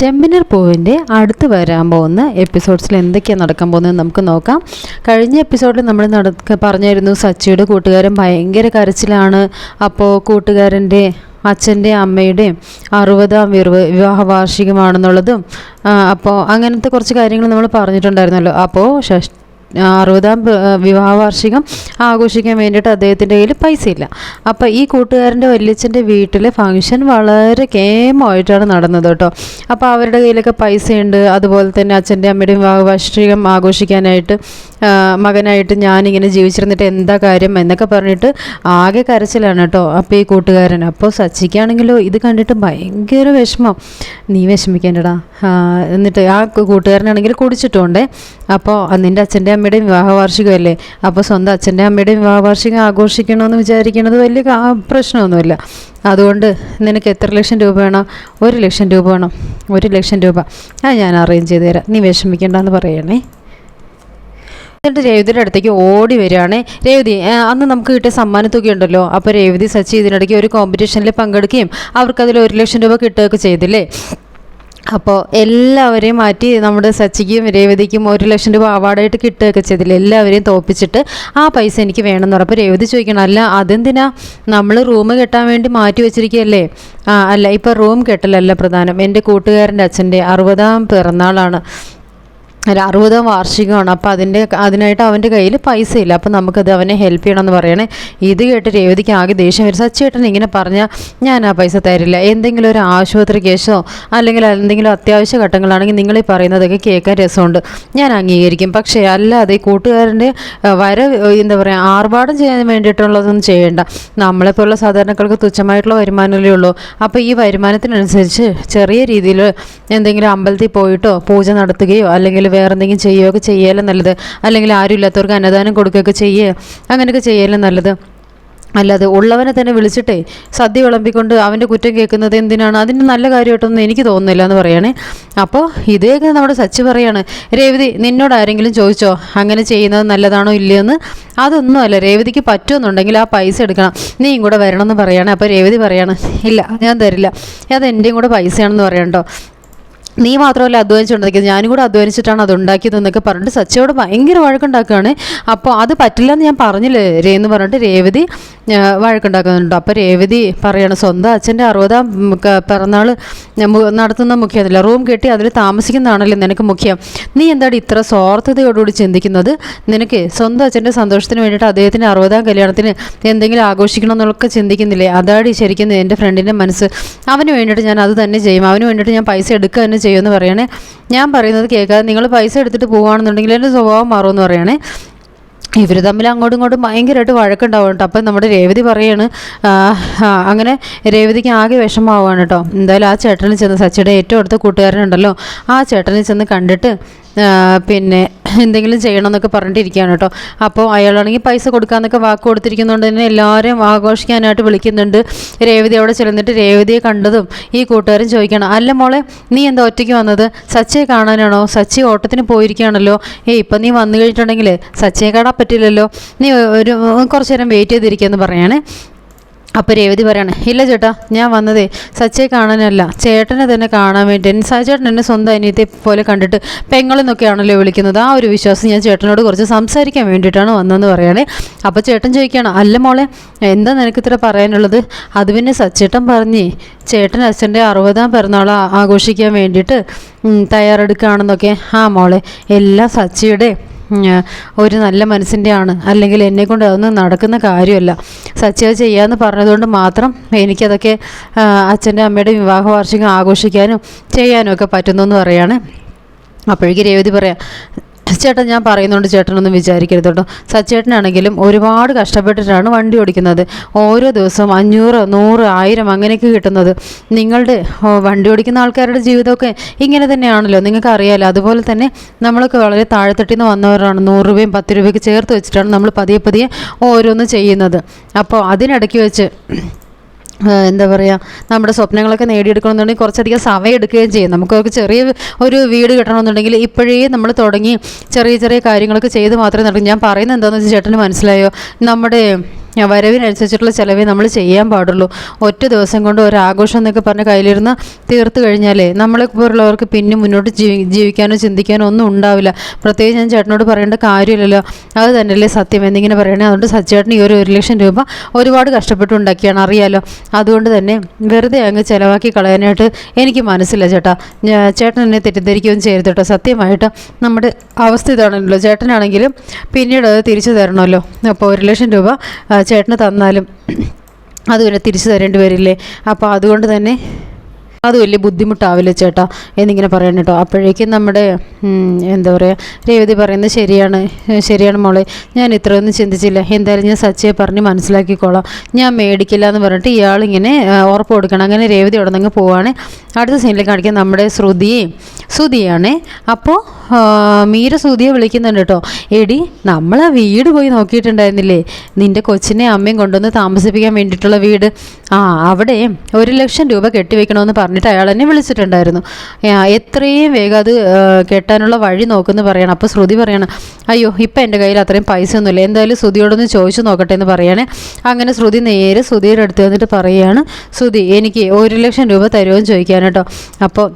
ചെമ്പിനർ പൂവിന്റെ അടുത്ത് വരാൻ പോകുന്ന എപ്പിസോഡ്സിൽ എന്തൊക്കെയാണ് നടക്കാൻ പോകുന്നത് നമുക്ക് നോക്കാം. കഴിഞ്ഞ എപ്പിസോഡിൽ നമ്മൾ നടക്ക പറഞ്ഞായിരുന്നു സച്ചിയുടെ കൂട്ടുകാരൻ ഭയങ്കര കരച്ചിലാണ്. അപ്പോൾ കൂട്ടുകാരന്റെ അച്ഛന്റെ അമ്മയുടെയും അറുപതാം വിറവ് വിവാഹ വാർഷികമാണെന്നുള്ളതും അപ്പോൾ അങ്ങനത്തെ കുറച്ച് കാര്യങ്ങൾ നമ്മൾ പറഞ്ഞിട്ടുണ്ടായിരുന്നല്ലോ. അപ്പോൾ ഷഷ് അറുപതാം വിവാഹ വാർഷികം ആഘോഷിക്കാൻ വേണ്ടിയിട്ട് അദ്ദേഹത്തിന്റെ കയ്യിൽ പൈസ ഇല്ല അപ്പോൾ ഈ കൂട്ടുകാരന്റെ വല്യച്ഛന്റെ വീട്ടിലെ ഫംഗ്ഷൻ വളരെ കേമമായിട്ടാണ് നടന്നത് കേട്ടോ. അപ്പോൾ അവരുടെ കയ്യിലൊക്കെ പൈസയുണ്ട്. അതുപോലെ തന്നെ അച്ഛന്റെ അമ്മയുടെ വിവാഹ വാർഷികം ആഘോഷിക്കാനായിട്ട് മകനായിട്ട് ഞാനിങ്ങനെ ജീവിച്ചിരുന്നിട്ട് എന്താ കാര്യം എന്നൊക്കെ പറഞ്ഞിട്ട് ആകെ കരച്ചിലാണ് കേട്ടോ അപ്പോൾ ഈ കൂട്ടുകാരൻ. അപ്പോൾ സച്ചിക്കാണെങ്കിലോ ഇത് കണ്ടിട്ട് ഭയങ്കര വിഷമം. നീ വിഷമിക്കേണ്ടടാ. എന്നിട്ട് ആ കൂട്ടുകാരനാണെങ്കിൽ കുടിച്ചിട്ടുണ്ടേ. അപ്പോൾ നിന്റെ അച്ഛന്റെ അമ്മയുടെയും വിവാഹ വാർഷികമല്ലേ അപ്പോൾ സ്വന്തം അച്ഛന്റെ അമ്മയുടെയും വിവാഹ വാർഷികം ആഘോഷിക്കണമെന്ന് വിചാരിക്കുന്നത് വലിയ പ്രശ്നമൊന്നുമില്ല. അതുകൊണ്ട് നിനക്ക് എത്ര ലക്ഷം രൂപ വേണം? ഒരു ലക്ഷം രൂപ വേണം. ഒരു ലക്ഷം രൂപ. ആ ഞാൻ അറേഞ്ച് ചെയ്ത് തരാം. നീ വിഷമിക്കേണ്ടെന്ന് പറയണേ. എന്നിട്ട് രേവതിയുടെ അടുത്തേക്ക് ഓടി വരികയാണ്. രേവതി അന്ന് നമുക്ക് കിട്ടിയ സമ്മാനത്തുക ഉണ്ടല്ലോ അപ്പോൾ രേവതി സച്ചി ഇതിനിടയ്ക്ക് ഒരു കോമ്പറ്റീഷനിൽ പങ്കെടുക്കുകയും അവർക്കതിൽ ഒരു ലക്ഷം രൂപ കിട്ടുകയൊക്കെ ചെയ്തില്ലേ? അപ്പോൾ എല്ലാവരെയും മാറ്റി നമ്മുടെ സച്ചിക്കും രേവതിക്കും ഒരു ലക്ഷം രൂപ അവാർഡായിട്ട് കിട്ടുകയൊക്കെ ചെയ്തില്ല? എല്ലാവരെയും തോപ്പിച്ചിട്ട് ആ പൈസ എനിക്ക് വേണമെന്ന് പറഞ്ഞു അപ്പോൾ രേവതി ചോദിക്കണം അല്ല അതെന്തിനാ നമ്മൾ റൂം കെട്ടാൻ വേണ്ടി മാറ്റി വെച്ചിരിക്കുകയല്ലേ? ആ അല്ല ഇപ്പോൾ റൂം കെട്ടലല്ല പ്രധാനം. എന്റെ കൂട്ടുകാരന്റെ അച്ഛന്റെ അറുപതാം പിറന്നാളാണ്. അല്ല അറുപതാം വാർഷികമാണ്? അപ്പോൾ അതിന്റെ അതിനായിട്ട് അവന്റെ കയ്യിൽ പൈസ ഇല്ല അപ്പോൾ നമുക്കത് അവനെ ഹെൽപ്പ് ചെയ്യണമെന്ന് പറയണേ. ഇത് കേട്ട് രേവതിക്ക് ആകെ ദേഷ്യം വരും. സച്ചേട്ടൻ ഇങ്ങനെ പറഞ്ഞാൽ ഞാൻ ആ പൈസ തരില്ല. എന്തെങ്കിലും ഒരു ആശുപത്രി കേസോ അല്ലെങ്കിൽ എന്തെങ്കിലും അത്യാവശ്യ ഘട്ടങ്ങളാണെങ്കിൽ നിങ്ങൾ ഈ പറയുന്നതൊക്കെ കേൾക്കാൻ രസമുണ്ട്. ഞാൻ അംഗീകരിക്കും. പക്ഷേ അല്ലാതെ ഈ കൂട്ടുകാരന്റെ വര എന്താ പറയുക ആർഭാടം ചെയ്യാൻ വേണ്ടിയിട്ടുള്ളതൊന്നും ചെയ്യേണ്ട. നമ്മളെപ്പോലുള്ള സാധാരണക്കാർക്ക് തുച്ഛമായിട്ടുള്ള വരുമാനമല്ലേ ഉള്ളൂ. അപ്പോൾ ഈ വരുമാനത്തിനനുസരിച്ച് ചെറിയ രീതിയിൽ എന്തെങ്കിലും അമ്പലത്തിൽ പോയിട്ടോ പൂജ നടത്തുകയോ അല്ലെങ്കിൽ വേറെ എന്തെങ്കിലും ചെയ്യുകയൊക്കെ ചെയ്യലും നല്ലത്. അല്ലെങ്കിൽ ആരും ഇല്ലാത്തവർക്ക് അന്നദാനം കൊടുക്കുകയൊക്കെ ചെയ്യുക അങ്ങനെയൊക്കെ ചെയ്യലും നല്ലത്. അല്ലാതെ ഉള്ളവനെ തന്നെ വിളിച്ചിട്ടേ സദ്യ വിളമ്പിക്കൊണ്ട് അവന്റെ കുറ്റം കേൾക്കുന്നത് എന്തിനാണ്? അതിന്റെ നല്ല കാര്യമായിട്ടൊന്നും എനിക്ക് തോന്നുന്നില്ല എന്ന് പറയണേ അപ്പോൾ ഇതേക്ക് നമ്മുടെ സച്ചി പറയാണ് രേവതി നിന്നോട് ആരെങ്കിലും ചോദിച്ചോ? അങ്ങനെ ചെയ്യുന്നത് നല്ലതാണോ ഇല്ലയെന്ന്? അതൊന്നും അല്ല. രേവതിക്ക് പറ്റുമെന്നുണ്ടെങ്കിൽ ആ പൈസ എടുക്കണം. നീയും കൂടെ വരണമെന്ന് പറയുകയാണ് അപ്പോൾ രേവതി പറയാണ് ഇല്ല ഞാൻ തരില്ല. അത് എന്റെയും കൂടെ പൈസയാണെന്ന് പറയണ്ടോ നീ മാത്രമല്ല അധ്വാനിച്ചുണ്ടാക്കിയത് ഞാനും കൂടെ അധ്വാനിച്ചിട്ടാണ് അത് ഉണ്ടാക്കിയത് എന്നൊക്കെ പറഞ്ഞിട്ട് സച്ചയോട് ഭയങ്കര വഴക്കുണ്ടാക്കുകയാണ്. അപ്പോൾ അത് പറ്റില്ല എന്ന് ഞാൻ പറഞ്ഞില്ലേ രേ എന്ന് പറഞ്ഞിട്ട് രേവതി? വഴക്കുണ്ടാക്കുന്നുണ്ട്. അപ്പോൾ രേവതി പറയാണ് സ്വന്തം അച്ഛന്റെ അറുപതാം പിറന്നാൾ നടത്തുന്ന മുഖ്യമല്ല റൂം കെട്ടി അതിൽ താമസിക്കുന്നതാണല്ലോ നിനക്ക് മുഖ്യം? നീ എന്താണ് ഇത്ര സ്വാർത്ഥതയോടുകൂടി ചിന്തിക്കുന്നത്? നിനക്ക് സ്വന്തം അച്ഛന്റെ സന്തോഷത്തിന് വേണ്ടിയിട്ട് അദ്ദേഹത്തിന്റെ അറുപതാം കല്യാണത്തിന് എന്തെങ്കിലും ആഘോഷിക്കണം എന്നൊക്കെ ചിന്തിക്കുന്നില്ലേ? അതാണ് ശരിക്കും എന്റെ ഫ്രണ്ടിന്റെ മനസ്സ്. അവന് വേണ്ടിയിട്ട് ഞാൻ അത് തന്നെ ചെയ്യും. അവന് വേണ്ടിയിട്ട് ഞാൻ പൈസ എടുക്കുക തന്നെ ചെയ്യുമെന്ന് പറയണേ. ഞാൻ പറയുന്നത് കേൾക്കാതെ നിങ്ങൾ പൈസ എടുത്തിട്ട് പോകുകയാണെന്നുണ്ടെങ്കിൽ എന്റെ സ്വഭാവം മാറുമെന്ന് പറയണേ. ഇവർ തമ്മിൽ അങ്ങോട്ടും ഇങ്ങോട്ടും ഭയങ്കരമായിട്ട് വഴക്കുണ്ടാവും കേട്ടോ. അപ്പം നമ്മുടെ രേവതി പറയാണ് അങ്ങനെ രേവതിക്ക് ആകെ വിഷമമാവാണ് കേട്ടോ. എന്തായാലും ആ ചേട്ടനെ ചെന്ന് സച്ചിയുടെ ഏറ്റവും അടുത്ത കൂട്ടുകാരനുണ്ടല്ലോ. ആ ചേട്ടനെ ചെന്ന് കണ്ടിട്ട് പിന്നെ എന്തെങ്കിലും ചെയ്യണം ചെയ്യണമെന്നൊക്കെ പറഞ്ഞിട്ടിരിക്കുകയാണ് കേട്ടോ. അപ്പോൾ അയാളാണെങ്കിൽ പൈസ കൊടുക്കാമെന്നൊക്കെ വാക്ക് കൊടുത്തിരിക്കുന്നതുകൊണ്ട് തന്നെ എല്ലാവരെയും ആഘോഷിക്കാനായിട്ട് വിളിക്കുന്നുണ്ട്. രേവതി അവിടെ ചെല്ലുന്നിട്ട് രേവതിയെ കണ്ടതും ഈ കൂട്ടുകാരും ചോദിക്കണം അല്ല മോളെ നീ എന്താ ഒറ്റയ്ക്ക് വന്നത്? സച്ചിയെ കാണാനാണോ? സച്ചി ഓട്ടത്തിന് പോയിരിക്കുകയാണല്ലോ. ഏ ഇപ്പം നീ വന്നു കഴിഞ്ഞിട്ടുണ്ടെങ്കിൽ സച്ചിയെ കാണാൻ പറ്റില്ലല്ലോ. നീ ഒരു കുറച്ചു നേരം വെയിറ്റ് ചെയ്തിരിക്കുക എന്ന് പറയാണ് അപ്പോൾ രേവതി പറയാണ് ഇല്ല ചേട്ടാ ഞാൻ വന്നതേ സച്ചയെ കാണാനല്ല ചേട്ടനെ തന്നെ കാണാൻ വേണ്ടി. സച്ചേട്ടൻ ചേട്ടൻ എന്നെ സ്വന്തം അനിയത്തെ പോലെ കണ്ടിട്ട് പെങ്ങളെന്നൊക്കെയാണല്ലോ വിളിക്കുന്നത്. ആ ഒരു വിശ്വാസം ഞാൻ ചേട്ടനോട് കുറച്ച് സംസാരിക്കാൻ വേണ്ടിയിട്ടാണ് വന്നതെന്ന് പറയണേ അപ്പോൾ ചേട്ടൻ ചോദിക്കുകയാണ് അല്ല മോളെ എന്താ നിനക്ക് ഇത്ര പറയാനുള്ളത്? അത് പിന്നെ സച്ചേട്ടൻ പറഞ്ഞേ ചേട്ടൻ അച്ഛന്റെ അറുപതാം പിറന്നാൾ ആഘോഷിക്കാൻ വേണ്ടിയിട്ട് തയ്യാറെടുക്കുകയാണെന്നൊക്കെ. ആ മോളെ എല്ലാ സച്ചിയുടെ ഒരു നല്ല മനസ്സിന്റെ ആണ് അല്ലെങ്കിൽ എന്നെ കൊണ്ട് അതൊന്നും നടക്കുന്ന കാര്യമല്ല. സച്ചി അത് ചെയ്യാമെന്ന് പറഞ്ഞതുകൊണ്ട് മാത്രം എനിക്കതൊക്കെ അച്ഛന്റെ അമ്മയുടെ വിവാഹ വാർഷികം ആഘോഷിക്കാനും ചെയ്യാനും ഒക്കെ പറ്റുന്നു എന്ന് പറയുകയാണ് അപ്പോഴേക്ക് രേവതി പറയാം ചേട്ടൻ ഞാൻ പറയുന്നുണ്ട് ചേട്ടനൊന്നും വിചാരിക്കരുത് കേട്ടോ. സച്ചേട്ടനാണെങ്കിലും ഒരുപാട് കഷ്ടപ്പെട്ടിട്ടാണ് വണ്ടി ഓടിക്കുന്നത്. ഓരോ ദിവസവും അഞ്ഞൂറ് നൂറ് ആയിരം അങ്ങനെയൊക്കെ കിട്ടുന്നത്. നിങ്ങളുടെ വണ്ടി ഓടിക്കുന്ന ആൾക്കാരുടെ ജീവിതമൊക്കെ ഇങ്ങനെ തന്നെയാണല്ലോ. നിങ്ങൾക്ക് അറിയാമല്ലോ അതുപോലെ തന്നെ നമ്മളൊക്കെ വളരെ താഴെത്തട്ടിൽ നിന്ന് വന്നവരാണ്. നൂറ് രൂപയും പത്ത് രൂപയൊക്കെ ചേർത്ത് വെച്ചിട്ടാണ് നമ്മൾ പതിയെ പതിയെ ഓരോന്ന് ചെയ്യുന്നത്. അപ്പോൾ അതിനിടയ്ക്ക് വെച്ച് എന്താ പറയുക നമ്മുടെ സ്വപ്നങ്ങളൊക്കെ നേടിയെടുക്കണമെന്നുണ്ടെങ്കിൽ കുറച്ചധികം സമയം എടുക്കുകയും ചെയ്യും. നമുക്കൊക്കെ ചെറിയ ഒരു വീട് കിട്ടണമെന്നുണ്ടെങ്കിൽ ഇപ്പോഴേ നമ്മൾ തുടങ്ങി ചെറിയ ചെറിയ കാര്യങ്ങളൊക്കെ ചെയ്ത് മാത്രമേ നടക്കൂ. ഞാൻ പറയുന്നത് എന്താണെന്ന് വെച്ചാൽ ചേട്ടന് മനസ്സിലായോ? നമ്മുടെ വരവിനനുസരിച്ചിട്ടുള്ള ചിലവേ നമ്മൾ ചെയ്യാൻ പാടുള്ളൂ. ഒറ്റ ദിവസം കൊണ്ട് ഒരു ആഘോഷം എന്നൊക്കെ പറഞ്ഞ് കയ്യിലിരുന്ന് തീർത്ത് കഴിഞ്ഞാലേ നമ്മളെ പോലുള്ളവർക്ക് പിന്നെ മുന്നോട്ട് ജീവി ജീവിക്കാനോ ചിന്തിക്കാനോ ഒന്നും ഉണ്ടാവില്ല. പ്രത്യേകിച്ച് ഞാൻ ചേട്ടനോട് പറയേണ്ട കാര്യമില്ലല്ലോ. അത് തന്നെയല്ലേ സത്യം എന്നിങ്ങനെ പറയണേ. അതുകൊണ്ട് സച്ചേട്ടൻ ഈ ഒരു ഒരു ലക്ഷം രൂപ ഒരുപാട് കഷ്ടപ്പെട്ട് ഉണ്ടാക്കിയാണ്. അറിയാലോ. അതുകൊണ്ട് തന്നെ വെറുതെ അങ്ങ് ചിലവാക്കി കളയാനായിട്ട് എനിക്ക് മനസ്സില്ല ചേട്ടാ. ചേട്ടൻ എന്നെ തെറ്റിദ്ധരിക്കുകയും ചെയ്യരുത് കേട്ടോ. സത്യമായിട്ട് നമ്മുടെ അവസ്ഥ ഇതാണല്ലോ. ചേട്ടനാണെങ്കിലും പിന്നീട് അത് തിരിച്ചു തരണമല്ലോ. അപ്പോൾ ഒരു ലക്ഷം രൂപ ചേട്ടന് തന്നാലും അത് പിന്നെ തിരിച്ചു തരേണ്ടി വരില്ലേ? അപ്പോൾ അതുകൊണ്ട് തന്നെ അത് വലിയ ബുദ്ധിമുട്ടാവില്ല ചേട്ടാ എന്നിങ്ങനെ പറയണം കേട്ടോ. അപ്പോഴേക്കും നമ്മുടെ എന്താ പറയുക രേവതി പറയുന്നത് ശരിയാണ് ശരിയാണ് മോളെ. ഞാൻ ഇത്രയൊന്നും ചിന്തിച്ചില്ല. എന്തായാലും ഞാൻ സച്ചയെ പറഞ്ഞ് മനസ്സിലാക്കിക്കോളാം. ഞാൻ മേടിക്കില്ല എന്ന് പറഞ്ഞിട്ട് ഇയാളിങ്ങനെ ഉറപ്പ് കൊടുക്കണം. അങ്ങനെ രേവതി നിന്ന് പോവാണ്. അടുത്ത സീനിൽ കാണിക്കാൻ നമ്മുടെ ശ്രുതിയും ശ്രുതിയാണേ. അപ്പോൾ മീര സൂതിയെ വിളിക്കുന്നുണ്ട് കേട്ടോ എടി നമ്മളെ വീട് പോയി നോക്കിയിട്ടുണ്ടായിരുന്നില്ലേ? നിന്റെ കൊച്ചിനെ അമ്മയും കൊണ്ടുവന്ന് താമസിപ്പിക്കാൻ വേണ്ടിയിട്ടുള്ള വീട്. ആ അവിടെ ഒരു ലക്ഷം രൂപ കെട്ടിവെക്കണമെന്ന് പറഞ്ഞിട്ട് അയാൾ എന്നെ വിളിച്ചിട്ടുണ്ടായിരുന്നു. എത്രയും വേഗം അത് കെട്ടാനുള്ള വഴി നോക്കുമെന്ന് പറയണം. അപ്പോൾ ശ്രുതി പറയണം അയ്യോ ഇപ്പം എന്റെ കയ്യിൽ അത്രയും പൈസ ഒന്നുമില്ല എന്തായാലും ശ്രുതിയോടൊന്ന് ചോദിച്ചു നോക്കട്ടെ എന്ന് പറയണേ. അങ്ങനെ ശ്രുതി നേരെ ശ്രുതിയുടെ അടുത്ത് വന്നിട്ട് പറയുകയാണ് ശ്രുതി എനിക്ക് ഒരു ലക്ഷം രൂപ തരുമോ എന്ന് ചോദിക്കാൻ കേട്ടോ അപ്പോൾ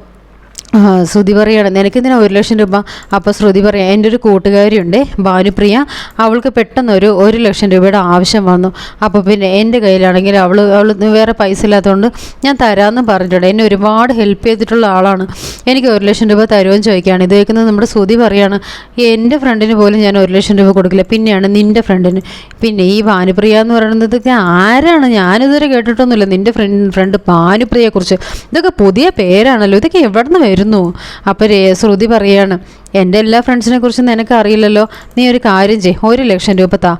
ശ്രുതി പറയാണ് നിനക്കിതിനാ ഒരു ലക്ഷം രൂപ? അപ്പോൾ ശ്രുതി പറയാം എന്റെ ഒരു കൂട്ടുകാരിയുണ്ട് ഭാനുപ്രിയ. അവൾക്ക് പെട്ടെന്ന് ഒരു ലക്ഷം രൂപയുടെ ആവശ്യം വന്നു. അപ്പോൾ പിന്നെ എന്റെ കയ്യിലാണെങ്കിൽ അവൾ അവൾ വേറെ പൈസ ഇല്ലാത്തതുകൊണ്ട് ഞാൻ തരാമെന്ന് പറഞ്ഞിട്ടുണ്ട്. എന്നെ ഒരുപാട് ഹെൽപ്പ് ചെയ്തിട്ടുള്ള ആളാണ്. എനിക്ക് ഒരു ലക്ഷം രൂപ തരുമെന്ന് ചോദിക്കുകയാണ്. ഇത് കേൾക്കുന്നത് നമ്മുടെ ശ്രുതി പറയാണ് എന്റെ ഫ്രണ്ടിന് പോലും ഞാൻ ഒരു ലക്ഷം രൂപ കൊടുക്കില്ല. പിന്നെയാണ് നിന്റെ ഫ്രണ്ടിന് പിന്നെ ഈ ഭാനുപ്രിയ എന്ന് പറയുന്നത് ആരാണ്? ഞാനിതുവരെ കേട്ടിട്ടൊന്നുമില്ല. നിന്റെ ഫ്രണ്ട് ഫ്രണ്ട് ഭാനുപ്രിയയെക്കുറിച്ച്. ഇതൊക്കെ പുതിയ പേരാണല്ലോ. ഇതൊക്കെ എവിടെ നിന്ന് വരുന്നു. അപ്പോൾ രേ ശ്രുതി പറയാണ് എന്റെ എല്ലാ ഫ്രണ്ട്സിനെ കുറിച്ച് നിനക്ക് അറിയില്ലല്ലോ നീ ഒരു കാര്യം ചെയ് ഒരു ലക്ഷം രൂപ താ.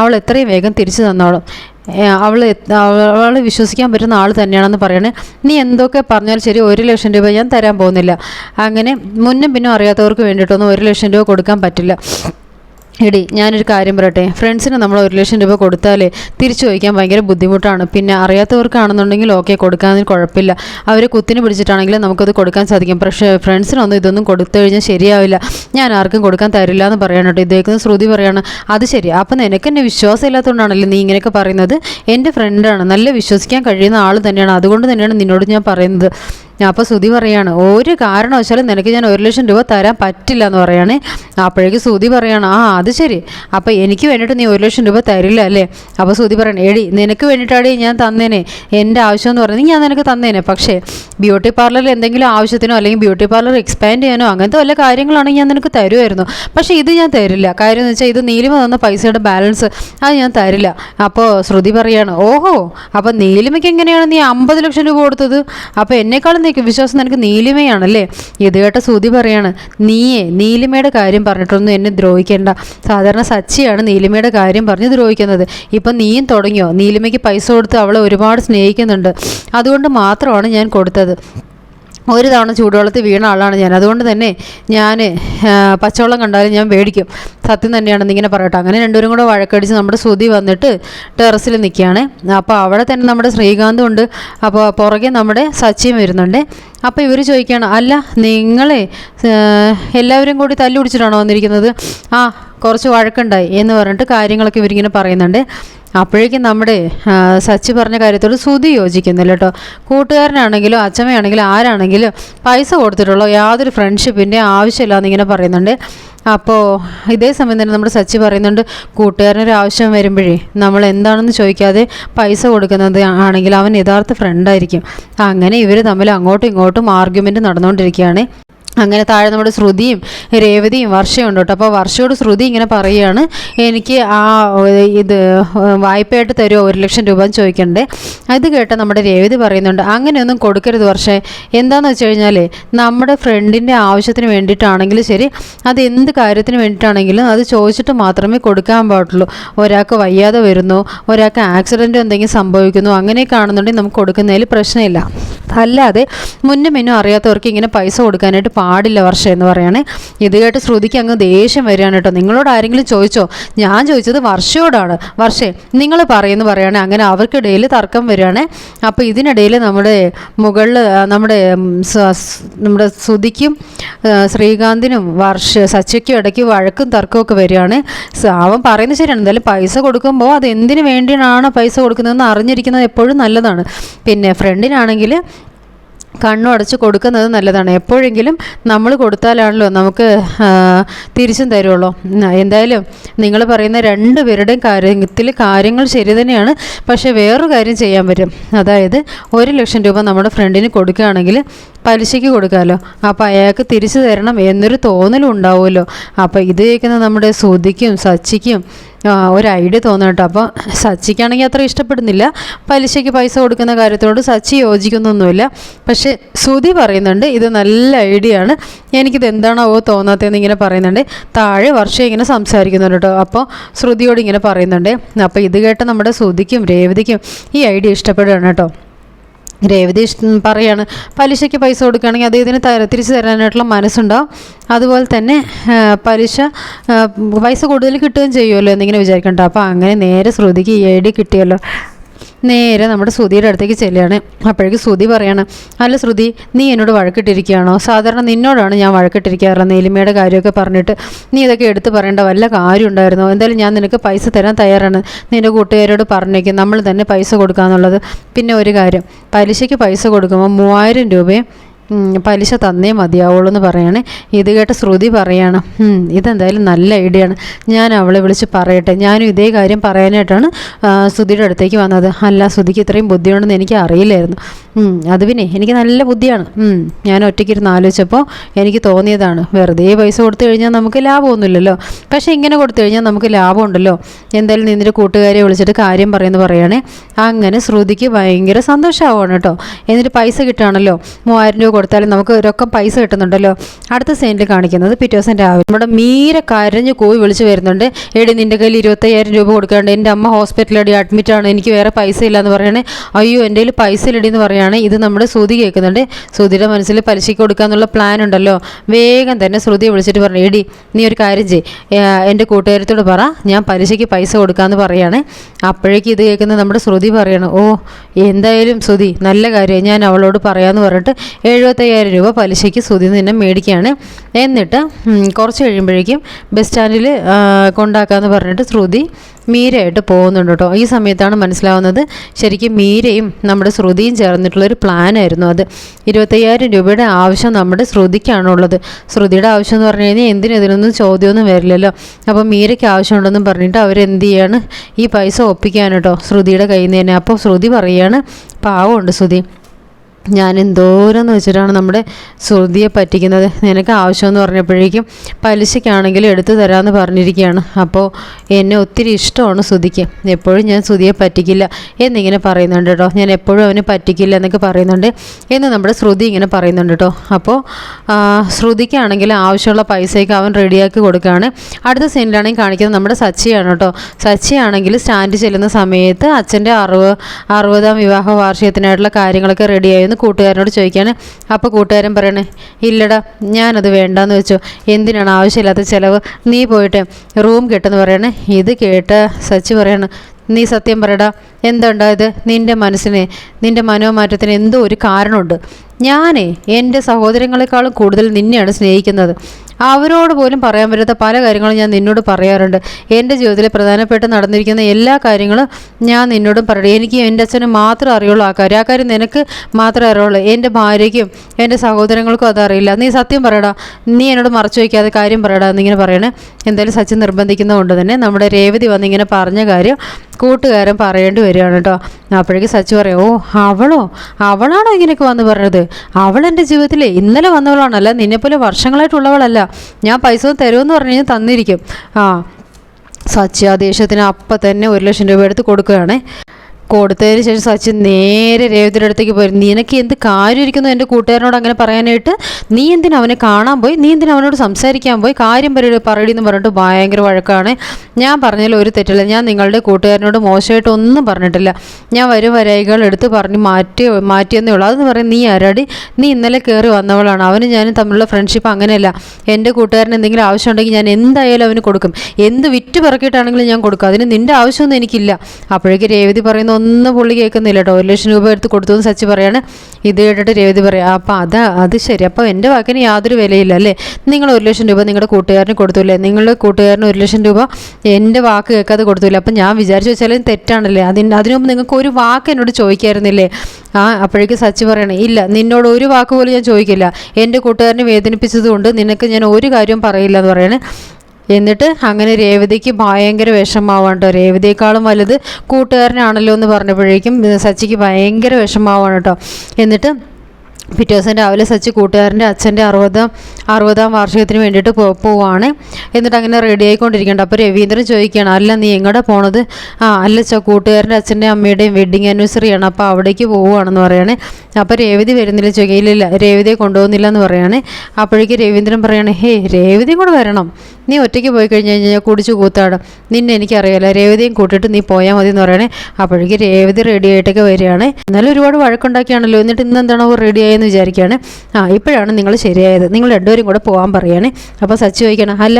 അവൾ എത്രയും വേഗം തിരിച്ചു തന്നോളും. അവൾ അവൾ വിശ്വസിക്കാൻ പറ്റുന്ന ആൾ തന്നെയാണെന്ന് പറയണേ. നീ എന്തൊക്കെ പറഞ്ഞാലും ശരി ഒരു ലക്ഷം രൂപ ഞാൻ തരാൻ പോകുന്നില്ല. അങ്ങനെ മുന്നും പിന്നും അറിയാത്തവർക്ക് വേണ്ടിയിട്ടൊന്നും ഒരു ലക്ഷം രൂപ കൊടുക്കാൻ പറ്റില്ല. എടി ഞാനൊരു കാര്യം പറയട്ടെ. ഫ്രണ്ട്സിന് നമ്മൾ ഒരു ലക്ഷം രൂപ കൊടുത്താലേ തിരിച്ചു ചോദിക്കാൻ ഭയങ്കര ബുദ്ധിമുട്ടാണ്. പിന്നെ അറിയാത്തവർക്കാണെന്നുണ്ടെങ്കിൽ ഓക്കെ കൊടുക്കാമെന്ന് കുഴപ്പമില്ല. അവരെ കുത്തിന് പിടിച്ചിട്ടാണെങ്കിലും നമുക്കത് കൊടുക്കാൻ സാധിക്കും. പക്ഷേ ഫ്രണ്ട്സിനൊന്നും ഇതൊന്നും കൊടുത്തു കഴിഞ്ഞാൽ ശരിയാവില്ല. ഞാൻ ആർക്കും കൊടുക്കാൻ തരില്ല എന്ന് പറയണം കേട്ടോ. ഇദ്ദേഹത്തിന് ശ്രുതി പറയാണ് അത് ശരി. അപ്പം നിനക്ക് എന്നെ വിശ്വാസം ഇല്ലാത്തതുകൊണ്ടാണല്ലോ നീ ഇങ്ങനെയൊക്കെ പറയുന്നത്? എന്റെ ഫ്രണ്ടാണ് നല്ല വിശ്വസിക്കാൻ കഴിയുന്ന ആൾ തന്നെയാണ്. അതുകൊണ്ട് തന്നെയാണ് നിന്നോട് ഞാൻ പറയുന്നത്. അപ്പോൾ സുതി പറയാണ് ഒരു കാരണവശാലും നിനക്ക് ഞാൻ ഒരു ലക്ഷം രൂപ തരാൻ പറ്റില്ല എന്ന് പറയാണ്. അപ്പോഴേക്ക് സുതി പറയാണ് ആ അത് ശരി. അപ്പോൾ എനിക്ക് വേണ്ടിയിട്ട് നീ ഒരു ലക്ഷം രൂപ തരില്ല അല്ലേ? അപ്പോൾ സുതി പറയണം എടി നിനക്ക് വേണ്ടിയിട്ടാടി ഞാൻ തന്നേനെ. എന്റെ ആവശ്യം എന്ന് പറയുന്നത് ഞാൻ നിനക്ക് തന്നേനെ. പക്ഷേ ബ്യൂട്ടി പാർലറിൽ എന്തെങ്കിലും ആവശ്യത്തിനോ അല്ലെങ്കിൽ ബ്യൂട്ടി പാർലർ എക്സ്പാൻഡ് ചെയ്യാനോ അങ്ങനത്തെ വല്ല കാര്യങ്ങളാണെങ്കിൽ ഞാൻ നിനക്ക് തരുമായിരുന്നു പക്ഷേ ഇത് ഞാൻ തരില്ല. കാര്യം എന്ന് വെച്ചാൽ ഇത് നീലിമ തന്ന പൈസയുടെ ബാലൻസ് അത് ഞാൻ തരില്ല. അപ്പോൾ ശ്രുതി പറയാണ് ഓഹോ അപ്പോൾ നീലിമയ്ക്ക് എങ്ങനെയാണ് നീ അമ്പത് ലക്ഷം രൂപ കൊടുത്തത്? അപ്പോൾ എന്നെക്കാളും നീ വിശ്വാസം നിനക്ക് നീലിമയാണല്ലേ? ഇത് കേട്ട സൂതി പറയാണ് നീയേ നീലിമയുടെ കാര്യം പറഞ്ഞിട്ടൊന്നും എന്നെ ദ്രോഹിക്കേണ്ട. സാധാരണ സച്ചിയാണ് നീലിമയുടെ കാര്യം പറഞ്ഞ് ദ്രോഹിക്കുന്നത്. ഇപ്പം നീയും തുടങ്ങിയോ? നീലിമയ്ക്ക് പൈസ കൊടുത്ത് അവളെ ഒരുപാട് സ്നേഹിക്കുന്നുണ്ട്. അതുകൊണ്ട് മാത്രമാണ് ഞാൻ കൊടുത്തത്. ഒരു തവണ ചൂടുവെള്ളത്തിൽ വീണ ആളാണ് ഞാൻ. അതുകൊണ്ട് തന്നെ ഞാൻ പച്ചവെള്ളം കണ്ടാലും ഞാൻ മേടിക്കും സത്യം തന്നെയാണെന്ന് ഇങ്ങനെ പറയട്ടെ. അങ്ങനെ രണ്ടുപേരും കൂടെ വഴക്കടിച്ച് നമ്മുടെ ശ്രുതി വന്നിട്ട് ടെറസിൽ നിൽക്കുകയാണ്. അപ്പോൾ അവിടെ തന്നെ നമ്മുടെ ശ്രീകാന്തും ഉണ്ട്. അപ്പോൾ പുറകെ നമ്മുടെ സച്ചിയും വരുന്നുണ്ട്. അപ്പോൾ ഇവർ ചോദിക്കുകയാണ് അല്ല നിങ്ങളെ എല്ലാവരും കൂടി തല്ലു പിടിച്ചിട്ടാണോ വന്നിരിക്കുന്നത്? ആ കുറച്ച് വഴക്കുണ്ടായി എന്ന് പറഞ്ഞിട്ട് കാര്യങ്ങളൊക്കെ ഇവരിങ്ങനെ പറയുന്നുണ്ട്. അപ്പോഴേക്കും നമ്മുടെ സച്ചി പറഞ്ഞ കാര്യത്തോട് ശ്രുതി യോജിക്കുന്നില്ല കേട്ടോ. കൂട്ടുകാരനാണെങ്കിലും അച്ഛമ്മയാണെങ്കിലും ആരാണെങ്കിലും പൈസ കൊടുത്തിട്ടുള്ള യാതൊരു ഫ്രണ്ട്ഷിപ്പിന്റെ ആവശ്യമില്ല എന്നിങ്ങനെ പറയുന്നുണ്ട്. അപ്പോൾ ഇതേ സമയം തന്നെ നമ്മുടെ സച്ചി പറയുന്നുണ്ട് കൂട്ടുകാരനൊരു ആവശ്യം വരുമ്പോഴേ നമ്മൾ എന്താണെന്ന് ചോദിക്കാതെ പൈസ കൊടുക്കുന്നത് ആണെങ്കിൽ അവൻ യഥാർത്ഥ ഫ്രണ്ടായിരിക്കും അങ്ങനെ ഇവർ തമ്മിൽ അങ്ങോട്ടും ഇങ്ങോട്ടും ആർഗ്യുമെന്റ് നടന്നുകൊണ്ടിരിക്കുകയാണ്. അങ്ങനെ താഴെ നമ്മുടെ ശ്രുതിയും രേവതിയും വർഷയും ഉണ്ട് കേട്ടോ. അപ്പോൾ വർഷയോട് ശ്രുതി ഇങ്ങനെ പറയുകയാണ് എനിക്ക് ആ ഇത് വായ്പയായിട്ട് തരുമോ ഒരു ലക്ഷം രൂപ എന്ന് ചോദിക്കണ്ടേ. അത് കേട്ട നമ്മുടെ രേവതി പറയുന്നുണ്ട് അങ്ങനെയൊന്നും കൊടുക്കരുത് വർഷേ. എന്താണെന്ന് വെച്ച് കഴിഞ്ഞാൽ നമ്മുടെ ഫ്രണ്ടിന്റെ ആവശ്യത്തിന് വേണ്ടിയിട്ടാണെങ്കിലും ശരി അത് എന്ത് കാര്യത്തിന് വേണ്ടിയിട്ടാണെങ്കിലും അത് ചോദിച്ചിട്ട് മാത്രമേ കൊടുക്കാൻ പാടുള്ളൂ. ഒരാൾക്ക് വയ്യാതെ വരുന്നു ഒരാൾക്ക് ആക്സിഡന്റ് എന്തെങ്കിലും സംഭവിക്കുന്നു അങ്ങനെ ആണെന്നുണ്ടെങ്കിൽ നമുക്ക് കൊടുക്കുന്നതിൽ പ്രശ്നമില്ല. അല്ലാതെ മുന്നും മുന്നും അറിയാത്തവർക്ക് ഇങ്ങനെ പൈസ കൊടുക്കാനായിട്ട് പാടില്ല വർഷം എന്ന് പറയാണ്. ഇത് കേട്ട് ശ്രുതിക്ക് അങ്ങ് ദേഷ്യം വരികയാണ് കേട്ടോ. നിങ്ങളോട് ആരെങ്കിലും ചോദിച്ചോ? ഞാൻ ചോദിച്ചത് വർഷയോടാണ്. വർഷേ നിങ്ങൾ പറയുന്നു പറയാണ്. അങ്ങനെ അവർക്കിടയിൽ തർക്കം വരികയാണ്. അപ്പോൾ ഇതിനിടയിൽ നമ്മുടെ മുകളിൽ നമ്മുടെ നമ്മുടെ ശ്രുതിക്കും ശ്രീകാന്തിനും വർഷ സച്ചയ്ക്കും ഇടയ്ക്ക് വഴക്കും തർക്കമൊക്കെ വരികയാണ്. അവൻ പറയുന്നത് ശരിയാണ്. എന്തായാലും പൈസ കൊടുക്കുമ്പോൾ അത് എന്തിനു വേണ്ടിയാണ് പൈസ കൊടുക്കുന്നതെന്ന് അറിഞ്ഞിരിക്കുന്നത് എപ്പോഴും നല്ലതാണ്. പിന്നെ ഫ്രണ്ടിനാണെങ്കിൽ കണ്ണു അടച്ച് കൊടുക്കുന്നത് നല്ലതാണ്. എപ്പോഴെങ്കിലും നമ്മൾ കൊടുത്താലാണല്ലോ നമുക്ക് തിരിച്ചും തരുള്ളൂ. എന്തായാലും നിങ്ങൾ പറയുന്ന രണ്ട് പേരുടെയും കാര്യത്തിൽ കാര്യങ്ങൾ ശരി തന്നെയാണ്. പക്ഷേ വേറൊരു കാര്യം ചെയ്യാൻ പറ്റും. അതായത് ഒരു ലക്ഷം രൂപ നമ്മുടെ ഫ്രണ്ടിന് കൊടുക്കുകയാണെങ്കിൽ പലിശയ്ക്ക് കൊടുക്കാമല്ലോ അപ്പോൾ അയാൾക്ക് തിരിച്ചു തരണം എന്നൊരു തോന്നലും ഉണ്ടാവുമല്ലോ. അപ്പോൾ ഇത് കേൾക്കുന്ന നമ്മുടെ സുധിക്കും സച്ചിക്കും ഒരു ഐഡിയ തോന്നുന്നു കേട്ടോ. അപ്പോൾ സച്ചിക്കാണെങ്കിൽ അത്ര ഇഷ്ടപ്പെടുന്നില്ല. പലിശയ്ക്ക് പൈസ കൊടുക്കുന്ന കാര്യത്തോട് സച്ചി യോജിക്കുന്നൊന്നുമില്ല. പക്ഷേ ശ്രുതി പറയുന്നുണ്ട് ഇത് നല്ല ഐഡിയ ആണ്. എനിക്കിത് എന്താണോ തോന്നാത്തതെന്ന് ഇങ്ങനെ പറയുന്നുണ്ട്. താഴെ വർഷം ഇങ്ങനെ സംസാരിക്കുന്നുണ്ട് കേട്ടോ. അപ്പോൾ ശ്രുതിയോട് ഇങ്ങനെ പറയുന്നുണ്ട്. അപ്പോൾ ഇത് കേട്ട് നമ്മുടെ ശ്രുതിക്കും രേവതിക്കും ഈ ഐഡിയ ഇഷ്ടപ്പെടുകയാണ് കേട്ടോ. രേവതി പറയാണ്. പലിശയ്ക്ക് പൈസ കൊടുക്കുകയാണെങ്കിൽ അദ്ദേഹത്തിന് തര തിരിച്ചു തരാനായിട്ടുള്ള മനസ്സുണ്ടാവും അതുപോലെ തന്നെ പലിശ പൈസ കൂടുതൽ കിട്ടുകയും ചെയ്യുമല്ലോ എന്നിങ്ങനെ വിചാരിക്കണ്ട. അപ്പോൾ അങ്ങനെ നേരെ ശ്രുതിക്ക് ഈ ഐ ഡി കിട്ടിയല്ലോ. നേരെ നമ്മുടെ ശ്രുതിയുടെ അടുത്തേക്ക് ചെല്ലുകയാണ്. അപ്പോഴേക്ക് ശ്രുതി പറയാണ് അല്ല ശ്രുതി നീ എന്നോട് വഴക്കിട്ടിരിക്കുകയാണോ? സാധാരണ നിന്നോടാണ് ഞാൻ വഴക്കിട്ടിരിക്കാറുള്ളത്. നീലിമയുടെ കാര്യമൊക്കെ പറഞ്ഞിട്ട് നീ ഇതൊക്കെ എടുത്ത് പറയേണ്ട വല്ല കാര്യം ഉണ്ടായിരുന്നോ എന്തായാലും ഞാൻ നിനക്ക് പൈസ തരാൻ തയ്യാറാണ്. നിന്റെ കൂട്ടുകാരോട് പറഞ്ഞേക്കും നമ്മൾ തന്നെ പൈസ കൊടുക്കാന്നുള്ളത്. പിന്നെ ഒരു കാര്യം പലിശയ്ക്ക് പൈസ കൊടുക്കുമ്പോൾ മൂവായിരം രൂപയും പലിശ തന്നേ മതിയാവുള്ളൂ എന്ന് പറയാണ്. ഇത് കേട്ട് ശ്രുതി പറയാണ് "ഉം, ഇതെന്തായാലും നല്ല ഐഡിയ ആണ്. ഞാൻ അവളെ വിളിച്ച് പറയട്ടെ. ഞാനും ഇതേ കാര്യം പറയാനായിട്ടാണ് ശ്രുതിയുടെ അടുത്തേക്ക് വന്നത്. അല്ല ശ്രുതിക്ക് ഇത്രയും ബുദ്ധിയുണ്ടെന്ന് എനിക്ക് അറിയില്ലായിരുന്നു. അത് പിന്നെ എനിക്ക് നല്ല ബുദ്ധിയാണ്. ഞാൻ ഒറ്റയ്ക്കിരുന്ന് ആലോചിച്ചപ്പോൾ എനിക്ക് തോന്നിയതാണ് വെറുതെ പൈസ കൊടുത്തു കഴിഞ്ഞാൽ നമുക്ക് ലാഭമൊന്നുമില്ലല്ലോ. പക്ഷേ ഇങ്ങനെ കൊടുത്തു കഴിഞ്ഞാൽ നമുക്ക് ലാഭമുണ്ടല്ലോ. എന്തായാലും നിന്റെ കൂട്ടുകാരെ വിളിച്ചിട്ട് കാര്യം പറയുമെന്ന് പറയുകയാണെ അങ്ങനെ ശ്രുതിക്ക് ഭയങ്കര സന്തോഷമാവാണ് കേട്ടോ. എന്നിട്ട് പൈസ കിട്ടുകയാണല്ലോ. മൂവായിരം രൂപ കൊടുത്താലും നമുക്ക് രൊക്കം പൈസ കിട്ടുന്നുണ്ടല്ലോ. അടുത്ത സെയിനിൽ കാണിക്കുന്നത് പിറ്റേ ദിവസം രാവിലെ നമ്മുടെ മീര കരഞ്ഞ് കോവി വിളിച്ചു വരുന്നുണ്ട്. എടി നിന്റെ കയ്യിൽ ഇരുപത്തയ്യായിരം രൂപ കൊടുക്കാണ്ട് എന്റെ അമ്മ ഹോസ്പിറ്റലിൽ ഹോസ്പിറ്റലടി അഡ്മിറ്റാണ് എനിക്ക് വേറെ പൈസ ഇല്ല എന്ന് പറയണേ. അയ്യോ എന്റെ കയ്യിൽ പൈസ ഇല്ലടി എന്ന് പറയുകയാണ് ഇത് നമ്മുടെ ശ്രുതി കേൾക്കുന്നുണ്ട്. ശ്രുതിയുടെ മനസ്സിൽ പലിശയ്ക്ക് കൊടുക്കാന്നുള്ള പ്ലാൻ ഉണ്ടല്ലോ. വേഗം തന്നെ ശ്രുതിയെ വിളിച്ചിട്ട് പറഞ്ഞു എടി നീ ഒരു കാര്യം ചെയ് എന്റെ കൂട്ടുകാരത്തോട് പറ. ഞാൻ പലിശയ്ക്ക് പൈസ കൊടുക്കാമെന്ന് പറയാണ്. അപ്പോഴേക്ക് ഇത് കേൾക്കുന്ന നമ്മുടെ ശ്രുതി പറയണം ഓ എന്തായാലും ശ്രുതി നല്ല കാര്യം ഞാൻ അവളോട് പറയാമെന്ന് പറഞ്ഞിട്ട് എഴുപത്തയ്യായിരം രൂപ പലിശയ്ക്ക് സുതി നിന്നെ മേടിക്കുകയാണ്. എന്നിട്ട് കുറച്ച് കഴിയുമ്പോഴേക്കും ബസ് സ്റ്റാൻഡിൽ കൊണ്ടാക്കാമെന്ന് പറഞ്ഞിട്ട് ശ്രുതി മീരയായിട്ട് പോകുന്നുണ്ട് കേട്ടോ. ഈ സമയത്താണ് മനസ്സിലാവുന്നത് ശരിക്കും മീരയും നമ്മുടെ ശ്രുതിയും ചേർന്നിട്ടുള്ളൊരു പ്ലാനായിരുന്നു അത്. ഇരുപത്തയ്യായിരം രൂപയുടെ ആവശ്യം നമ്മുടെ ശ്രുതിക്കാണുള്ളത്. ശ്രുതിയുടെ ആവശ്യം എന്ന് പറഞ്ഞു കഴിഞ്ഞാൽ എന്തിനും ഇതിനൊന്നും ചോദ്യമൊന്നും വരില്ലല്ലോ. അപ്പോൾ മീരയ്ക്ക് ആവശ്യമുണ്ടെന്നും പറഞ്ഞിട്ട് അവരെന്ത് ചെയ്യാണ്? ഈ പൈസ ഒപ്പിക്കാൻ കേട്ടോ ശ്രുതിയുടെ കയ്യിൽ നിന്ന് തന്നെ. അപ്പോൾ ശ്രുതി പറയുകയാണ് പാവമുണ്ട് ശ്രുതി. ഞാൻ എന്തോരെന്ന് വെച്ചിട്ടാണ് നമ്മുടെ ശ്രുതിയെ പറ്റിക്കുന്നത്? നിനക്ക് ആവശ്യമെന്ന് പറഞ്ഞപ്പോഴേക്കും പലിശയ്ക്കാണെങ്കിലും എടുത്തു തരാമെന്ന് പറഞ്ഞിരിക്കുകയാണ്. അപ്പോൾ എന്നെ ഒത്തിരി ഇഷ്ടമാണ് ശ്രുതിക്ക്. എപ്പോഴും ഞാൻ ശ്രുതിയെ പറ്റിക്കില്ല എന്നിങ്ങനെ പറയുന്നുണ്ട് കേട്ടോ. ഞാൻ എപ്പോഴും അവനെ പറ്റിക്കില്ല എന്നൊക്കെ പറയുന്നുണ്ട് എന്ന് നമ്മുടെ ശ്രുതി ഇങ്ങനെ പറയുന്നുണ്ട് കേട്ടോ. അപ്പോൾ ശ്രുതിക്കാണെങ്കിൽ ആവശ്യമുള്ള പൈസയ്ക്ക് അവൻ റെഡിയാക്കി കൊടുക്കുകയാണ്. അടുത്ത സീനിലാണെങ്കിൽ കാണിക്കുന്നത് നമ്മുടെ സച്ചിയാണ് കേട്ടോ. സച്ചിയാണെങ്കിൽ സ്റ്റാൻഡ് ചെല്ലുന്ന സമയത്ത് അച്ഛന്റെ അറുപത് അറുപതാം വിവാഹ വാർഷികത്തിനായിട്ടുള്ള കാര്യങ്ങളൊക്കെ റെഡിയായെന്ന് കൂട്ടുകാരനോട് ചോദിക്കുകയാണ് അപ്പോൾ കൂട്ടുകാരൻ പറയണേ ഇല്ലടാ ഞാനത് വേണ്ടാന്ന് വെച്ചു. എന്തിനാണ് ആവശ്യമില്ലാത്ത ചിലവ്? നീ പോയിട്ട് റൂം കെട്ടെന്ന് പറയണേ. ഇത് കേട്ട സച്ചി പറയാണ് നീ സത്യം പറയടാ എന്തുണ്ടായത് നിന്റെ മനസ്സിന് നിന്റെ മനോമാറ്റത്തിന് എന്തോ ഒരു കാരണമുണ്ട്. ഞാനേ എന്റെ സഹോദരങ്ങളെക്കാളും കൂടുതൽ നിന്നെയാണ് സ്നേഹിക്കുന്നത്. അവരോട് പോലും പറയാൻ പറ്റാത്ത പല കാര്യങ്ങളും ഞാൻ നിന്നോട് പറയാറുണ്ട്. എന്റെ ജീവിതത്തിൽ പ്രധാനപ്പെട്ട് നടന്നിരിക്കുന്ന എല്ലാ കാര്യങ്ങളും ഞാൻ നിന്നോടും പറയും എനിക്ക് എന്റെ അച്ഛനും മാത്രം അറിയുള്ളൂ ആ കാര്യം. ആ കാര്യം നിനക്ക് മാത്രമേ അറിയുള്ളൂ. എന്റെ ഭാര്യയ്ക്കും എന്റെ സഹോദരങ്ങൾക്കും അതറിയില്ല നീ സത്യം പറയടാ. നീ എന്നോട് മറച്ചു വയ്ക്കാതെ കാര്യം പറയടാ എന്നിങ്ങനെ പറയണേ. എന്തായാലും സച്ചിൻ നിർബന്ധിക്കുന്നതുകൊണ്ട് തന്നെ നമ്മുടെ രേവതി വന്നിങ്ങനെ പറഞ്ഞ കാര്യം കൂട്ടുകാരൻ പറയേണ്ടി വരികയാണ് കേട്ടോ. അപ്പോഴേക്ക് സച്ചു പറയാം ഓ അവളോ? അവളാണോ ഇങ്ങനെയൊക്കെ വന്ന് പറഞ്ഞത്? അവൾ എന്റെ ജീവിതത്തിൽ ഇന്നലെ വന്നവളാണല്ല നിന്നെപ്പോലെ വർഷങ്ങളായിട്ടുള്ളവളല്ല. ഞാൻ പൈസ തരുമെന്ന് പറഞ്ഞു കഴിഞ്ഞാൽ തന്നിരിക്കും. ആ. ദേഷ്യത്തിന് അപ്പം തന്നെ ഒരു ലക്ഷം രൂപ എടുത്ത് കൊടുക്കുകയാണേ. കൊടുത്തതിന് ശേഷം സച്ചിൻ നേരെ രേവതിയുടെ അടുത്തേക്ക് പോയി. നിനക്ക് എന്ത് കാര്യമായിരിക്കുന്നു എന്റെ കൂട്ടുകാരനോട് അങ്ങനെ പറയാനായിട്ട്? നീ എന്തിനാ അവനെ കാണാൻ പോയി? നീ എന്തിനാ അവനോട് സംസാരിക്കാൻ പോയി? കാര്യം പറയടി പറയടി പറഞ്ഞിട്ട് ഭയങ്കര വഴക്കാണ്. ഞാൻ പറഞ്ഞതിൽ ഒരു തെറ്റില്ല. ഞാൻ നിങ്ങളുടെ കൂട്ടുകാരനോട് മോശമായിട്ട് ഒന്നും പറഞ്ഞിട്ടില്ല. ഞാൻ വരും വരായികൾ എടുത്ത് പറഞ്ഞ് മാറ്റി മാറ്റിയെന്നേ ഉള്ളൂ. അതെന്ന് പറയും നീ ആരാടി? നീ ഇന്നലെ കയറി വന്നവളാണ്. അവനും ഞാനും തമ്മിലുള്ള ഫ്രണ്ട്ഷിപ്പ് അങ്ങനെയല്ല. എന്റെ കൂട്ടുകാരന് എന്തെങ്കിലും ആവശ്യമുണ്ടെങ്കിൽ ഞാൻ എന്തായാലും അവന് കൊടുക്കും. എന്ത് വിറ്റ് പറക്കിയിട്ടാണെങ്കിലും ഞാൻ കൊടുക്കും. അതിന് നിന്റെ ആവശ്യമൊന്നും എനിക്കില്ല. അപ്പോഴേക്ക് രേവതി പറയുന്ന ഒന്നും പുള്ളി കേൾക്കുന്നില്ല കേട്ടോ. ഒരു ലക്ഷം രൂപ എടുത്ത് കൊടുത്തു എന്ന് സച്ചി പറയാണ്. ഇത് കേട്ടിട്ട് രേവതി പറയാം അപ്പം അത് അത് ശരി. അപ്പോൾ എന്റെ വാക്കിന് യാതൊരു വിലയില്ല അല്ലേ? നിങ്ങൾ ഒരു ലക്ഷം രൂപ നിങ്ങളുടെ കൂട്ടുകാരന് കൊടുത്തില്ലേ? നിങ്ങളുടെ കൂട്ടുകാരന് ഒരു ലക്ഷം രൂപ എന്റെ വാക്ക് കേൾക്കാതെ കൊടുത്തില്ല? അപ്പം ഞാൻ വിചാരിച്ചു വെച്ചാലും തെറ്റാണല്ലേ? അതിന് അതിനു നിങ്ങൾക്ക് ഒരു വാക്ക് എന്നോട് ചോദിക്കായിരുന്നില്ലേ? ആ അപ്പോഴേക്കും സച്ചി പറയണേ ഇല്ല നിന്നോട് ഒരു വാക്ക് പോലും ഞാൻ ചോദിക്കില്ല. എന്റെ കൂട്ടുകാരനെ വേദനിപ്പിച്ചതുകൊണ്ട് നിനക്ക് ഞാൻ ഒരു കാര്യവും പറയില്ല എന്ന് പറയണേ. എന്നിട്ട് അങ്ങനെ രേവതിക്ക് ഭയങ്കര വിഷമാവാണ് കേട്ടോ രേവതിയേക്കാളും വലുത് കൂട്ടുകാരനാണല്ലോ എന്ന് പറഞ്ഞപ്പോഴേക്കും സച്ചിക്ക് ഭയങ്കര വിഷമാവാണ് കേട്ടോ എന്നിട്ട് പിറ്റേ ദിവസം രാവിലെ സച്ചി കൂട്ടുകാരന്റെ അച്ഛന്റെ അറുപതാം അറുപതാം വാർഷികത്തിന് വേണ്ടിയിട്ട് പോവാണ്. എന്നിട്ട് അങ്ങനെ റെഡി ആയിക്കൊണ്ടിരിക്കേണ്ട. അപ്പോൾ രവീന്ദ്രൻ ചോദിക്കുകയാണ് അല്ല നീ എങ്ങടെ പോണത്? ആ അല്ല ചോ കൂട്ടുകാരന്റെ അച്ഛന്റെ അമ്മയുടെയും വെഡിങ് ആനിവേഴ്സറിയാണ് അപ്പോൾ അവിടേക്ക് പോവുകയാണെന്ന് പറയണേ. അപ്പോൾ രേവതി വരുന്നില്ല ചോദിക്കുക ഇല്ലില്ല രേവതിയെ കൊണ്ടുപോകുന്നില്ല എന്ന് പറയുകയാണ് അപ്പോഴേക്ക് രവീന്ദ്രൻ പറയുകയാണ് ഹേ രേവതി കൂടെ വരണം. നീ ഒറ്റയ്ക്ക് പോയി കഴിഞ്ഞ് കഴിഞ്ഞാൽ കുടിച്ചു കൂത്താടും നിന്നെ എനിക്കറിയാലോ രേവതിയും കൂട്ടിയിട്ട് നീ പോയാൽ മതി എന്ന് പറയണേ. അപ്പോഴേക്ക് രേവതി റെഡി ആയിട്ടൊക്കെ വരികയാണ്. എന്നാലും ഒരുപാട് വഴക്കുണ്ടാക്കിയാണല്ലോ എന്നിട്ട് ഇന്ന് എന്താണോ റെഡി ആയെന്ന് വിചാരിക്കുകയാണ്. ആ ഇപ്പോഴാണ് നിങ്ങൾ ശരിയായത്. നിങ്ങൾ രണ്ടുപേരും കൂടെ പോകാൻ പറയുകയാണ് അപ്പോൾ സച്ചി ചോദിക്കണം അല്ല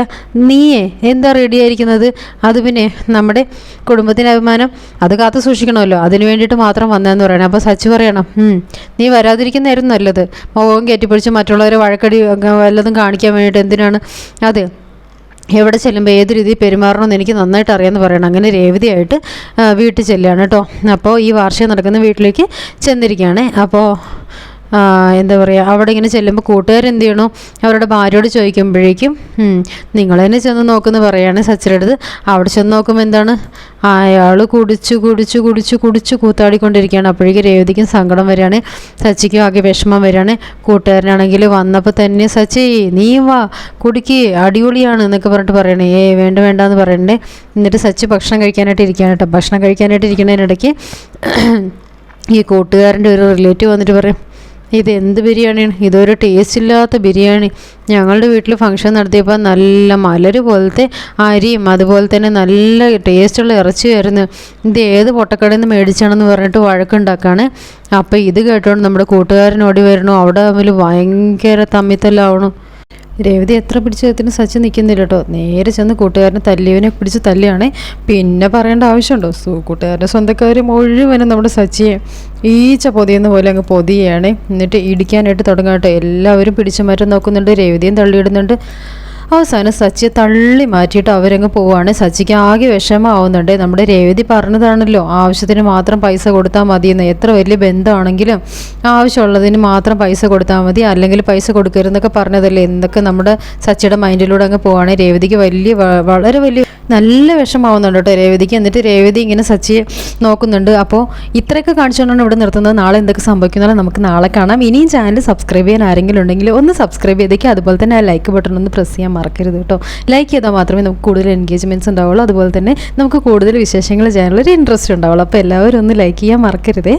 നീയേ എന്താ റെഡി ആയിരിക്കുന്നത്? അത് പിന്നെ നമ്മുടെ കുടുംബത്തിന്റെ അഭിമാനം. അത് കാത്തു സൂക്ഷിക്കണമല്ലോ. അതിന് വേണ്ടിയിട്ട് മാത്രം വന്നതെന്ന് പറയണം. അപ്പോൾ സച്ചി പറയണം നീ വരാതിരിക്കുന്നതായിരുന്നു നല്ലത്. മുഖം കയറ്റിപ്പിടിച്ച് മറ്റുള്ളവരെ വഴക്കടി വല്ലതും കാണിക്കാൻ വേണ്ടിയിട്ട് എന്തിനാണ്? അതെ എവിടെ ചെല്ലുമ്പോൾ ഏത് രീതിയിൽ പെരുമാറണമെന്ന് എനിക്ക് നന്നായിട്ട് അറിയാമെന്ന് പറയണം. അങ്ങനെ രേവതിയായിട്ട് വീട്ടിൽ ചെല്ലുകയാണ് കേട്ടോ. അപ്പോൾ ഈ വാർഷികം നടക്കുന്ന വീട്ടിലേക്ക് ചെന്നിരിക്കുകയാണ്. അപ്പോൾ എന്താ പറയുക അവിടെ ഇങ്ങനെ ചെല്ലുമ്പോൾ കൂട്ടുകാരെന്ത് ചെയ്യണോ? അവരുടെ ഭാര്യയോട് ചോദിക്കുമ്പോഴേക്കും "ഉം, നിങ്ങൾ തന്നെ ചെന്ന് നോക്കുമെന്ന് പറയാണ് സച്ചിന്റെ അടുത്ത്. അവിടെ ചെന്ന് നോക്കുമ്പോൾ എന്താണ്? അയാൾ കുടിച്ചു കുടിച്ചു കുടിച്ചു കുടിച്ചു കൂത്താടിക്കൊണ്ടിരിക്കുകയാണ്. അപ്പോഴേക്കും രേവതിക്കും സങ്കടം വരികയാണ്. സച്ചിക്കും ആകെ വിഷമം വരികയാണ്. കൂട്ടുകാരനാണെങ്കിൽ വന്നപ്പോൾ തന്നെ സച്ചി നീ വാ കുടിക്ക് അടിപൊളിയാണ് എന്നൊക്കെ പറഞ്ഞിട്ട് പറയണേ. ഏ വേണ്ട വേണ്ട എന്ന് പറയണ്ടേ. എന്നിട്ട് സച്ചി ഭക്ഷണം കഴിക്കാനായിട്ട് ഇരിക്കുകയാണ് കേട്ടോ. ഭക്ഷണം കഴിക്കാനായിട്ട് ഇരിക്കുന്നതിനിടയ്ക്ക് ഈ കൂട്ടുകാരന്റെ ഒരു റിലേറ്റീവ് വന്നിട്ട് പറയും ഇത് എന്ത് ബിരിയാണിയാണ്? ഇതൊരു ടേസ്റ്റ് ഇല്ലാത്ത ബിരിയാണി. ഞങ്ങളുടെ വീട്ടിൽ ഫംഗ്ഷൻ നടത്തിയപ്പോൾ നല്ല മലര് പോലത്തെ അരിയും അതുപോലെ തന്നെ നല്ല ടേസ്റ്റുള്ള ഇറച്ചിയായിരുന്നു ഇത് ഏത് പൊട്ടക്കടയിൽ നിന്ന് മേടിച്ചാണെന്ന് പറഞ്ഞിട്ട് വഴക്കുണ്ടാക്കാണ്. അപ്പോൾ ഇത് കേട്ടോണ്ട് നമ്മുടെ കൂട്ടുകാരനോടി വരണോ അവിടെ തമ്മിൽ ഭയങ്കര തമ്മിത്തല്ലാവണു. രേവതി എത്ര പിടിച്ചതിന് സച്ചി നിൽക്കുന്നില്ല കേട്ടോ. നേരെ ചെന്ന് കൂട്ടുകാരനെ തല്ലിയവനെ പിടിച്ച് തല്ലിയാണേ പിന്നെ പറയേണ്ട ആവശ്യമുണ്ടോ? സു കൂട്ടുകാരന്റെ സ്വന്തക്കാർ മുഴുവനും നമ്മുടെ സച്ചിയെ ഈച്ച പൊതിയുന്ന പോലെ അങ്ങ് പൊതിയാണ് എന്നിട്ട് ഇടിക്കാനായിട്ട് തുടങ്ങാട്ടോ എല്ലാവരും പിടിച്ചു മാറ്റാൻ നോക്കുന്നുണ്ട്. രേവതിയും തള്ളിയിടുന്നുണ്ട്. അവസാനം സച്ചിയെ തള്ളി മാറ്റിയിട്ട് അവരങ്ങ് പോവാണ്. സച്ചിക്ക് ആകെ വിഷമമാവുന്നുണ്ട്. നമ്മുടെ രേവതി പറഞ്ഞതാണല്ലോ ആവശ്യത്തിന് മാത്രം പൈസ കൊടുത്താൽ മതിയെന്ന്. എത്ര വലിയ ബന്ധമാണെങ്കിലും ആവശ്യമുള്ളതിന് മാത്രം പൈസ കൊടുത്താൽ മതി. അല്ലെങ്കിൽ പൈസ കൊടുക്കരുതെന്നൊക്കെ പറഞ്ഞതല്ലേ. എന്തൊക്കെ നമ്മുടെ സച്ചിയുടെ മൈൻഡിലൂടെ അങ്ങ് പോവാണ്. രേവതിക്ക് വലിയ വളരെ വലിയ നല്ല വിഷമാവുന്നുണ്ട് കേട്ടോ രേവതിക്ക്. എന്നിട്ട് രേവതി ഇങ്ങനെ സച്ചിയെ നോക്കുന്നുണ്ട്. അപ്പോൾ ഇത്രയൊക്കെ കാണിച്ചുകൊണ്ടാണ് ഇവിടെ നിർത്തുന്നത്. നാളെ എന്തൊക്കെ സംഭവിക്കുന്നാലും നമുക്ക് നാളെ കാണാം. ഇനിയും ചാനൽ സബ്സ്ക്രൈബ് ചെയ്യാൻ ആരെങ്കിലും ഉണ്ടെങ്കിൽ ഒന്ന് സബ്സ്ക്രൈബ് ചെയ്തേക്കുക അതുപോലെ തന്നെ ആ ലൈക്ക് ബട്ടൺ ഒന്ന് പ്രസ് ചെയ്യാൻ മറക്കരുത് കേട്ടോ. ലൈക്ക് ചെയ്താൽ മാത്രമേ നമുക്ക് കൂടുതൽ എൻഗേജ്മെന്റ്സ് ഉണ്ടാവുള്ളൂ. അതുപോലെ തന്നെ നമുക്ക് കൂടുതൽ വിശേഷങ്ങൾ ചെയ്യാനുള്ള ഒരു ഇൻട്രസ്റ്റ് ഉണ്ടാവുള്ളൂ. അപ്പോൾ എല്ലാവരും ഒന്ന് ലൈക്ക് ചെയ്യാൻ മറക്കരുതേ.